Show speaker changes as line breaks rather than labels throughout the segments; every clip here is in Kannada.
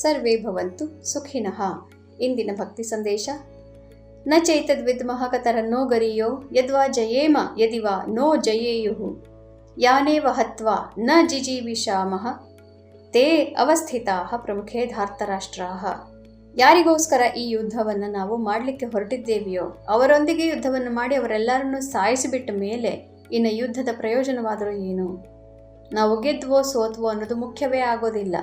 ಸರ್ವೇ ಭವಂತು ಸುಖಿನಃ. ಇಂದಿನ ಭಕ್ತಿ ಸಂದೇಶ. ನ ಚೈತದ್ವಿದ್ಮಃ ಕತರನ್ನೋ ಗರಿಯೋ, ಯದ್ವಾ ಜಯೇಮ, ಯದಿವಾ ನೋ ಜಯೇಯು ಯಾನೇವ ಹತ್ವಾ, ನ ಜಿಜೀವಿಷಾಮಃ. ತೇ ಅವಸ್ಥಿತಾ ಪ್ರಮುಖೇ ಧಾರ್ತರಾಷ್ಟ್ರಾಹ ಯಾರಿಗೋಸ್ಕರ ಈ ಯುದ್ಧವನ್ನು ನಾವು ಮಾಡಲಿಕ್ಕೆ ಹೊರಟಿದ್ದೇವೆಯೋ, ಅವರೊಂದಿಗೆ ಯುದ್ಧವನ್ನು ಮಾಡಿ ಅವರೆಲ್ಲರನ್ನೂ ಸಾಯಿಸಿಬಿಟ್ಟ ಮೇಲೆ ಇನ್ನು ಯುದ್ಧದ ಪ್ರಯೋಜನವಾದರೂ ಏನು? ನಾವು ಗೆದ್ವೋ ಸೋತ್ವೋ ಅನ್ನೋದು ಮುಖ್ಯವೇ ಆಗೋದಿಲ್ಲ.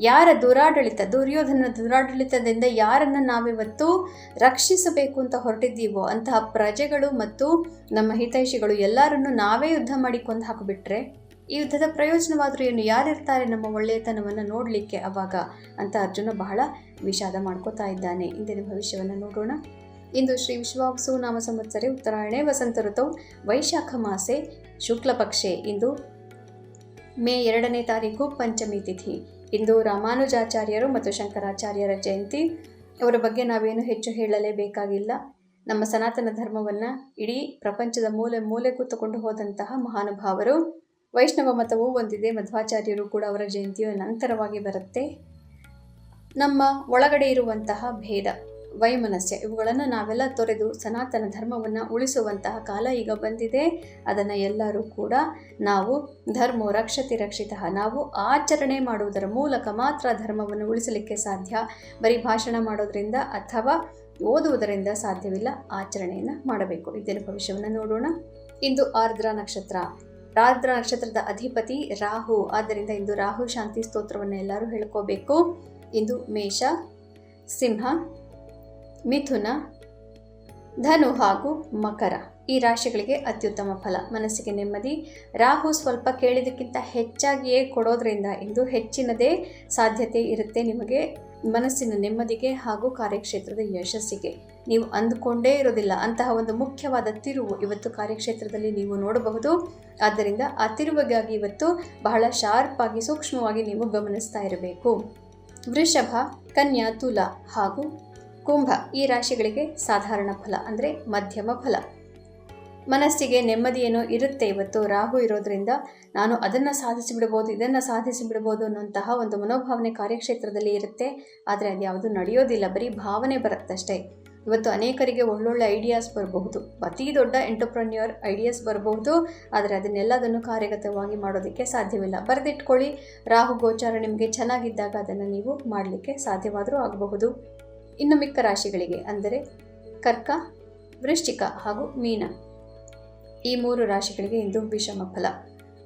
ಯಾರ ದುರಾಡಳಿತ, ದುರ್ಯೋಧನ ದುರಾಡಳಿತದಿಂದ ಯಾರನ್ನು ನಾವಿವತ್ತು ರಕ್ಷಿಸಬೇಕು ಅಂತ ಹೊರಟಿದ್ದೀವೋ ಅಂತಹ ಪ್ರಜೆಗಳು ಮತ್ತು ನಮ್ಮ ಹಿತೈಷಿಗಳು ಎಲ್ಲರನ್ನು ನಾವೇ ಯುದ್ಧ ಮಾಡಿ ಕೊಂದು ಹಾಕಿಬಿಟ್ರೆ ಈ ಯುದ್ಧದ ಪ್ರಯೋಜನವಾದರೂ ಏನು? ಯಾರಿರ್ತಾರೆ ನಮ್ಮ ಒಳ್ಳೆಯತನವನ್ನು ನೋಡಲಿಕ್ಕೆ ಅವಾಗ ಅಂತ ಅರ್ಜುನ ಬಹಳ ವಿಷಾದ ಮಾಡ್ಕೋತಾ ಇದ್ದಾನೆ. ಇಂದಿನ ಭವಿಷ್ಯವನ್ನು ನೋಡೋಣ. ಇಂದು ಶ್ರೀ ವಿಶ್ವಾಸು ನಾಮ ಸಂವತ್ಸರೆ ಉತ್ತರಾಯಣೆ, ವಸಂತ ಋತು, ವೈಶಾಖ ಮಾಸೆ, ಶುಕ್ಲ ಪಕ್ಷೆ. ಇಂದು ಮೇ ಎರಡನೇ ತಾರೀಕು ಪಂಚಮಿ ತಿಥಿ. ಇಂದು ರಾಮಾನುಜಾಚಾರ್ಯರು ಮತ್ತು ಶಂಕರಾಚಾರ್ಯರ ಜಯಂತಿ. ಅವರ ಬಗ್ಗೆ ನಾವೇನು ಹೆಚ್ಚು ಹೇಳಲೇಬೇಕಾಗಿಲ್ಲ. ನಮ್ಮ ಸನಾತನ ಧರ್ಮವನ್ನು ಇಡೀ ಪ್ರಪಂಚದ ಮೂಲೆ ಮೂಲೆ ಕೂತುಕೊಂಡು ಹೋದಂತಹ ಮಹಾನುಭಾವರು ವೈಷ್ಣವ ಮತವೂ ಒಂದಿದೆ ಮಧ್ವಾಚಾರ್ಯರು ಕೂಡ ಅವರ ಜಯಂತಿಯು ನಂತರವಾಗಿ ಬರುತ್ತೆ. ನಮ್ಮ ಒಳಗಡೆ ಇರುವಂತಹ ಭೇದ ವೈಮನಸ್ಯ. ಇವುಗಳನ್ನು ನಾವೆಲ್ಲ ತೊರೆದು ಸನಾತನ ಧರ್ಮವನ್ನು ಉಳಿಸುವಂತಹ ಕಾಲ ಈಗ ಬಂದಿದೆ. ಅದನ್ನು ಎಲ್ಲರೂ ಕೂಡ ನಾವು ಧರ್ಮೋ ರಕ್ಷತಿ ರಕ್ಷಿತ, ನಾವು ಆಚರಣೆ ಮಾಡುವುದರ ಮೂಲಕ ಮಾತ್ರ ಧರ್ಮವನ್ನು ಉಳಿಸಲಿಕ್ಕೆ ಸಾಧ್ಯ. ಬರೀ ಭಾಷಣ ಮಾಡೋದರಿಂದ ಅಥವಾ ಓದುವುದರಿಂದ ಸಾಧ್ಯವಿಲ್ಲ, ಆಚರಣೆಯನ್ನು ಮಾಡಬೇಕು. ಇದನ್ನು ಭವಿಷ್ಯವನ್ನು ನೋಡೋಣ. ಇಂದು ಆರ್ದ್ರ ನಕ್ಷತ್ರ. ಆರ್ದ್ರ ನಕ್ಷತ್ರದ ಅಧಿಪತಿ ರಾಹು. ಆದ್ದರಿಂದ ಇಂದು ರಾಹು ಶಾಂತಿ ಸ್ತೋತ್ರವನ್ನು ಎಲ್ಲರೂ ಹೇಳ್ಕೋಬೇಕು. ಇಂದು ಮೇಷ, ಸಿಂಹ ಮಿಥುನ, ಧನು ಹಾಗೂ ಮಕರ. ಈ ರಾಶಿಗಳಿಗೆ ಅತ್ಯುತ್ತಮ ಫಲ. ಮನಸ್ಸಿಗೆ ನೆಮ್ಮದಿ. ರಾಹು ಸ್ವಲ್ಪ ಕೇಳಿದಕ್ಕಿಂತ ಹೆಚ್ಚಾಗಿಯೇ ಕೊಡೋದ್ರಿಂದ ಇಂದು ಹೆಚ್ಚಿನದೇ ಸಾಧ್ಯತೆ ಇರುತ್ತೆ ನಿಮಗೆ. ಮನಸ್ಸಿನ ನೆಮ್ಮದಿಗೆ ಹಾಗೂ ಕಾರ್ಯಕ್ಷೇತ್ರದ ಯಶಸ್ಸಿಗೆ. ನೀವು ಅಂದುಕೊಂಡೇ ಇರೋದಿಲ್ಲ. ಅಂತಹ ಒಂದು ಮುಖ್ಯವಾದ ತಿರುವು ಇವತ್ತು ಕಾರ್ಯಕ್ಷೇತ್ರದಲ್ಲಿ ನೀವು ನೋಡಬಹುದು. ಆದ್ದರಿಂದ ಆ ತಿರುವಿಗಾಗಿ ಇವತ್ತು ಬಹಳ ಶಾರ್ಪ್ ಆಗಿ ಸೂಕ್ಷ್ಮವಾಗಿ ನೀವು ಗಮನಿಸ್ತಾ ಇರಬೇಕು. ವೃಷಭ, ಕನ್ಯಾ, ತುಲಾ ಹಾಗೂ ಕುಂಭ ಈ ರಾಶಿಗಳಿಗೆ ಸಾಧಾರಣ ಫಲ, ಅಂದರೆ ಮಧ್ಯಮ ಫಲ. ಮನಸ್ಸಿಗೆ ನೆಮ್ಮದಿಯೇನೋ ಇರುತ್ತೆ ಇವತ್ತು ರಾಹು ಇರೋದ್ರಿಂದ. ನಾನು ಅದನ್ನು ಸಾಧಿಸಿ ಬಿಡ್ಬೋದು ಇದನ್ನು ಸಾಧಿಸಿ ಬಿಡ್ಬೋದು ಒಂದು ಮನೋಭಾವನೆ ಕಾರ್ಯಕ್ಷೇತ್ರದಲ್ಲಿ ಇರುತ್ತೆ. ಆದರೆ ಅದು ಯಾವುದು ನಡೆಯೋದಿಲ್ಲ, ಬರೀ ಭಾವನೆ ಬರುತ್ತಷ್ಟೇ ಇವತ್ತು ಅನೇಕರಿಗೆ ಒಳ್ಳೊಳ್ಳೆ ಐಡಿಯಾಸ್ ಬರಬಹುದು, ಅತಿ ದೊಡ್ಡ ಎಂಟರ್ಪ್ರನ್ಯೂರ್ ಐಡಿಯಾಸ್ ಬರಬಹುದು, ಆದರೆ ಅದನ್ನೆಲ್ಲದನ್ನು ಕಾರ್ಯಗತವಾಗಿ ಮಾಡೋದಕ್ಕೆ ಸಾಧ್ಯವಿಲ್ಲ. ಬರೆದಿಟ್ಕೊಳ್ಳಿ, ರಾಹು ಗೋಚಾರ ನಿಮಗೆ ಚೆನ್ನಾಗಿದ್ದಾಗ ಅದನ್ನು ನೀವು ಮಾಡಲಿಕ್ಕೆ ಸಾಧ್ಯವಾದರೂ ಆಗಬಹುದು. ಇನ್ನು ಮಿಕ್ಕ ರಾಶಿಗಳಿಗೆ ಅಂದರೆ ಕರ್ಕ, ವೃಶ್ಚಿಕ ಹಾಗೂ ಮೀನ. ಈ ಮೂರು ರಾಶಿಗಳಿಗೆ ಇಂದು ವಿಷಮ ಫಲ.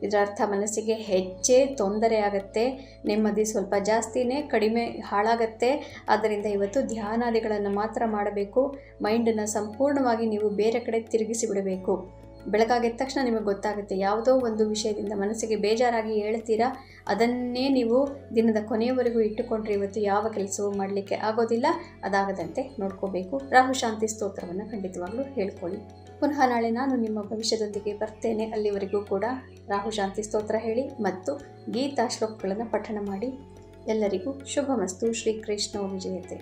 ಇದರ ಅರ್ಥ ಮನಸ್ಸಿಗೆ ಹೆಚ್ಚೇ ತೊಂದರೆ ಆಗುತ್ತೆ, ನೆಮ್ಮದಿ ಸ್ವಲ್ಪ ಜಾಸ್ತಿನೇ ಕಡಿಮೆ ಹಾಳಾಗತ್ತೆ. ಆದ್ದರಿಂದ ಇವತ್ತು ಧ್ಯಾನಾದಿಗಳನ್ನು ಮಾತ್ರ ಮಾಡಬೇಕು. ಮೈಂಡನ್ನು ಸಂಪೂರ್ಣವಾಗಿ ನೀವು ಬೇರೆ ಕಡೆ ತಿರುಗಿಸಿ ಬಿಡಬೇಕು. ಬೆಳಗಾಗಿದ ತಕ್ಷಣ ನಿಮಗೆ ಗೊತ್ತಾಗುತ್ತೆ ಯಾವುದೋ ಒಂದು ವಿಷಯದಿಂದ ಮನಸ್ಸಿಗೆ ಬೇಜಾರಾಗಿ ಹೇಳ್ತೀರಾ? ಅದನ್ನೇ ನೀವು ದಿನದ ಕೊನೆಯವರೆಗೂ ಇಟ್ಟುಕೊಂಡ್ರೆ ಇವತ್ತು ಯಾವ ಕೆಲಸವೂ ಮಾಡಲಿಕ್ಕೆ ಆಗೋದಿಲ್ಲ. ಅದಾಗದಂತೆ ನೋಡ್ಕೋಬೇಕು. ರಾಹು ಶಾಂತಿ ಸ್ತೋತ್ರವನ್ನು ಖಂಡಿತವಾಗ್ಲೂ ಹೇಳ್ಕೊಳ್ಳಿ. ಪುನಃ ನಾಳೆ ನಾನು ನಿಮ್ಮ ಭವಿಷ್ಯದೊಂದಿಗೆ ಬರ್ತೇನೆ. ಅಲ್ಲಿವರೆಗೂ ಕೂಡ ರಾಹು ಶಾಂತಿ ಸ್ತೋತ್ರ ಹೇಳಿ ಮತ್ತು ಗೀತಾ ಶ್ಲೋಕಗಳನ್ನು ಪಠಣ ಮಾಡಿ. ಎಲ್ಲರಿಗೂ ಶುಭಮಸ್ತು. ಶ್ರೀಕೃಷ್ಣ ವಿಜಯತೆ.